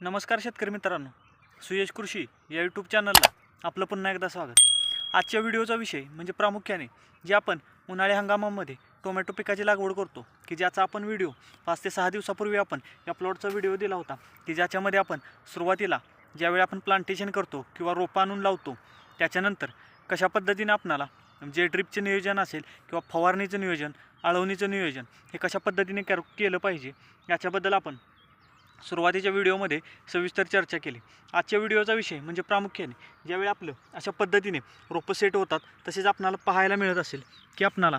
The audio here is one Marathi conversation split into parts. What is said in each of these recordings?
नमस्कार शेतकरी मित्रांनो सुयश कृषी या यूट्यूब चॅनलला आपलं पुन्हा एकदा स्वागत. आजच्या व्हिडिओचा विषय म्हणजे प्रामुख्याने जे आपण उन्हाळी हंगामामध्ये टोमॅटो पिकाची लागवड करतो की ज्याचा आपण व्हिडिओ पाच ते सहा दिवसापूर्वी आपण या प्लॉटचा व्हिडिओ दिला होता की ज्याच्यामध्ये आपण सुरुवातीला ज्यावेळी आपण प्लांटेशन करतो किंवा रोपं आणून लावतो त्याच्यानंतर कशा पद्धतीने आपणाला जे ड्रिपचे नियोजन असेल किंवा फवारणीचं नियोजन आळवणीचं नियोजन हे कशा पद्धतीने कर केलं पाहिजे याच्याबद्दल आपण सुरुवातीच्या व्हिडिओमध्ये सविस्तर चर्चा केली. आजच्या व्हिडिओचा विषय म्हणजे प्रामुख्याने ज्यावेळी आपलं अशा पद्धतीने रोपं सेट होतात तसेच आपणाला पाहायला मिळत असेल की आपणाला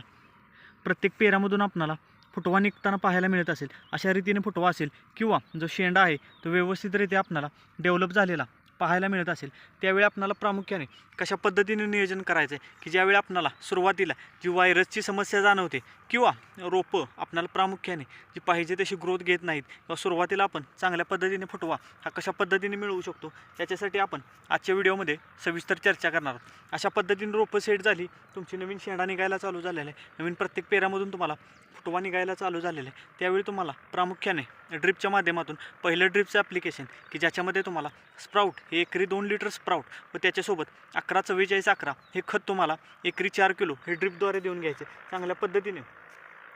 प्रत्येक पेऱ्यामधून आपणाला फुटवा निघताना पाहायला मिळत असेल अशा रीतीने फुटवा असेल किंवा जो शेंडा आहे तो व्यवस्थितरित्या आपणाला डेव्हलप झालेला पाहायला मिळत असेल त्यावेळी आपणाला प्रामुख्याने कशा पद्धतीने नियोजन करायचं आहे की ज्यावेळी आपणाला सुरुवातीला जी व्हायरसची समस्या जाणवते किंवा रोपं आपणाला प्रामुख्याने जी पाहिजे तशी ग्रोथ घेत नाहीत किंवा सुरुवातीला आपण चांगल्या पद्धतीने फुटवा हा कशा पद्धतीने मिळवू शकतो? याच्यासाठी आपण आजच्या व्हिडिओमध्ये सविस्तर चर्चा करणार आहोत. अशा पद्धतीने रोपं सेट झाली तुमची नवीन शेंडा निघायला चालू झालेला आहे नवीन प्रत्येक पेरामधून तुम्हाला फुटवा निघायला चालू झालेला आहे त्यावेळी तुम्हाला प्रामुख्याने ड्रिपच्या माध्यमातून पहिलं ड्रिपचं ॲप्लिकेशन की ज्याच्यामध्ये तुम्हाला स्प्राऊट हे एकरी दोन लिटर स्प्राऊट व त्याच्यासोबत अकरा चव्वेचाळीस अकरा हे खत तुम्हाला एकरी चार किलो हे ड्रिपद्वारे देऊन घ्यायचे. चांगल्या पद्धतीने.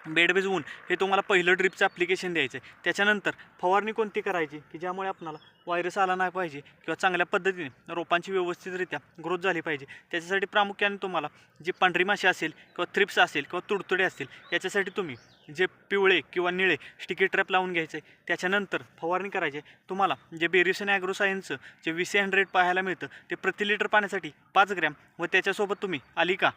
बेड ऊन हे तुम्हाला पहिलं ड्रिपचं ॲप्लिकेशन द्यायचं आहे त्याच्यानंतर फवारणी कोणती करायची? की ज्यामुळे आपणाला व्हायरस आला नाही पाहिजे किंवा चांगल्या पद्धतीने रोपांची व्यवस्थितरित्या ग्रोथ झाली पाहिजे. त्याच्यासाठी प्रामुख्याने तुम्हाला जी पांढरी माशी असेल किंवा थ्रिप्स असेल किंवा तुडतुडे असतील याच्यासाठी तुम्ही जे पिवळे किंवा निळे स्टिकी ट्रॅप लावून घ्यायचे त्याच्यानंतर फवारणी करायची आहे. तुम्हाला जे बेरिसन ॲग्रोसायन्सचं जे वी सी हंड्रेड पाहायला मिळतं ते प्रति लिटर पाण्यासाठी पाच ग्रॅम व त्याच्यासोबत तुम्ही आलिका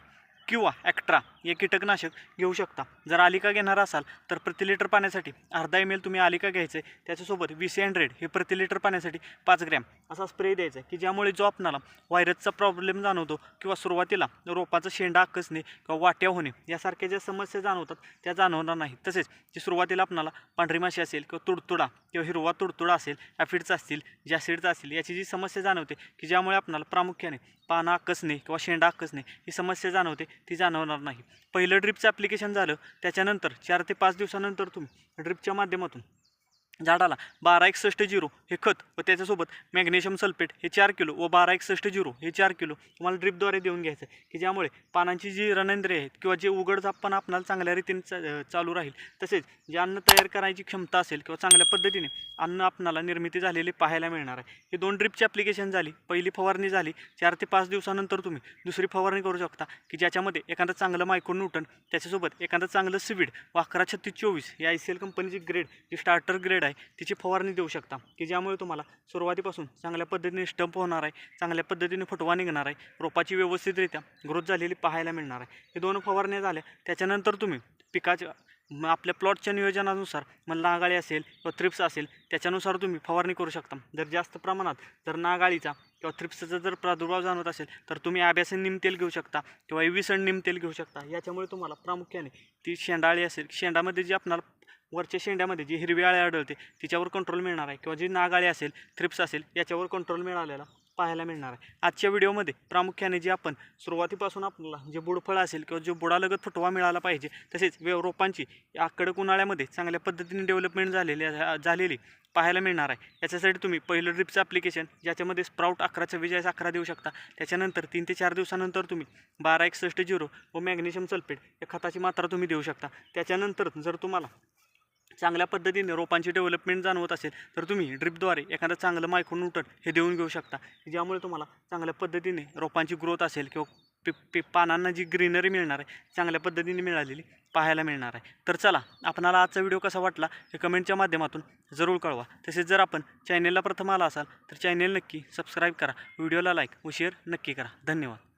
किंवा ॲक्ट्रा हे कीटकनाशक घेऊ शकता जर आलिका घेणार असाल तर प्रति लिटर पाण्यासाठी अर्धा एम एल तुम्ही आलिका घ्यायचं आहे त्याच्यासोबत वी सी हंड्रेड हे प्रति लिटर पाण्यासाठी पाच ग्रॅम असा स्प्रे द्यायचा आहे की ज्यामुळे जो आपणाला व्हायरसचा प्रॉब्लेम जाणवतो किंवा सुरुवातीला रोपाचं शेंडा आकसणे किंवा वाट्या होणे यासारख्या ज्या समस्या जाणवतात त्या जाणवणार नाही तसेच जी सुरुवातीला आपणाला पांढरी माशी असेल किंवा तुडतुडा किंवा हिरवा तुडतुडा असेल ॲफिडचा असतील जॅसिडचा असतील याची जी समस्या जाणवते की ज्यामुळे आपणाला प्रामुख्याने पानं आकसणे किंवा शेंडा आकसणे ही समस्या जाणवते ती जाणवणार नाही. पहिलं ड्रिपचं ॲप्लिकेशन झालं त्याच्यानंतर चार ते पाच दिवसानंतर तुम्ही ड्रिपच्या माध्यमातून झाडाला बारा एकसष्ट झिरो हे खत व त्याच्यासोबत मॅग्नेशियम सल्फेट हे चार किलो व बारा एकसष्ट झिरो हे चार किलो तुम्हाला ड्रिपद्वारे देऊन घ्यायचं की ज्यामुळे पानांची जी रणेंद्रिय आहेत किंवा जे उघडझापपणा आपणाला चांगल्या रीतीने चा चालू राहील तसेच जे अन्न तयार करायची क्षमता असेल किंवा चांगल्या पद्धतीने अन्न आपणाला निर्मिती झालेली पाहायला मिळणार आहे. हे दोन ड्रिपची ॲप्लिकेशन झाली पहिली फवारणी झाली चार ते पाच दिवसानंतर तुम्ही दुसरी फवारणी करू शकता की ज्याच्यामध्ये एखादं चांगलं मायक्रो न्यूटन त्याच्यासोबत एखादं चांगलं सिविड व अकरा छत्तीस चोवीस या आय सी एल कंपनीची ग्रेड जी स्टार्टर ग्रेड आहे तिची फवारणी देऊ शकता. की ज्यामुळे तुम्हाला सुरुवातीपासून चांगल्या पद्धतीने स्टंप होणार आहे चांगल्या पद्धतीने फुटवा निघणार आहे रोपाची व्यवस्थितरित्या ग्रोथ झालेली पाहायला मिळणार आहे. हे दोन फवारण्या झाल्या त्याच्यानंतर तुम्ही पिकाच्या मग आपल्या प्लॉटच्या नियोजनानुसार मग नागाळी असेल किंवा थ्रिप्स असेल त्याच्यानुसार तुम्ही फवारणी करू शकता. जर जास्त प्रमाणात जर नागाळीचा किंवा थ्रिप्सचा जर प्रादुर्भाव जाणवत असेल तर तुम्ही आब्यासन निमतेल घेऊ शकता किंवा एव्हिसन निमतेल घेऊ शकता. याच्यामुळे तुम्हाला प्रामुख्याने ती शेंडाळी असेल शेंडामध्ये जी आपणाला वरच्या शेंड्यामध्ये जी हिरवी आळी आढळते तिच्यावर कंट्रोल मिळणार आहे. किंवा जी नागाळी असेल थ्रिप्स असेल याच्यावर कंट्रोल मिळालेला पाहायला मिळणार आहे. आजच्या व्हिडिओमध्ये प्रामुख्याने जे आपण सुरुवातीपासून आपल्याला जे बुडफळ असेल किंवा जे बुडालगत फुटवा मिळाला पाहिजे तसेच वे रोपांची या उन्हाळ्यामध्ये चांगल्या पद्धतीने डेव्हलपमेंट झालेली झालेली पाहायला मिळणार आहे. याच्यासाठी तुम्ही पहिलं ड्रिपचं ॲप्लिकेशन ज्याच्यामध्ये स्प्राऊट अकरा चव्वेचाळीस अकरा देऊ शकता. त्याच्यानंतर तीन ते चार दिवसानंतर तुम्ही बारा एकसष्ट झिरो व मॅग्नेशियम सल्फेट या खताची मात्रा तुम्ही देऊ शकता. त्याच्यानंतर जर तुम्हाला चांगल्या पद्धतीने रोपांची डेव्हलपमेंट जाणवत असेल तर तुम्ही ड्रिपद्वारे एखादं चांगलं मायक्रोन्यूटन हे देऊन घेऊ शकता. ज्यामुळे तुम्हाला चांगल्या पद्धतीने रोपांची ग्रोथ असेल किंवा पि पि पानांना जी ग्रीनरी मिळणार आहे चांगल्या पद्धतीने मिळालेली पाहायला मिळणार आहे. तर चला आपणाला आजचा व्हिडिओ कसा वाटला हे कमेंटच्या माध्यमातून जरूर कळवा. तसेच जर आपण चॅनेलला प्रथम आला असाल तर चॅनेल नक्की सबस्क्राईब करा. व्हिडिओला लाईक व शेअर नक्की करा. धन्यवाद.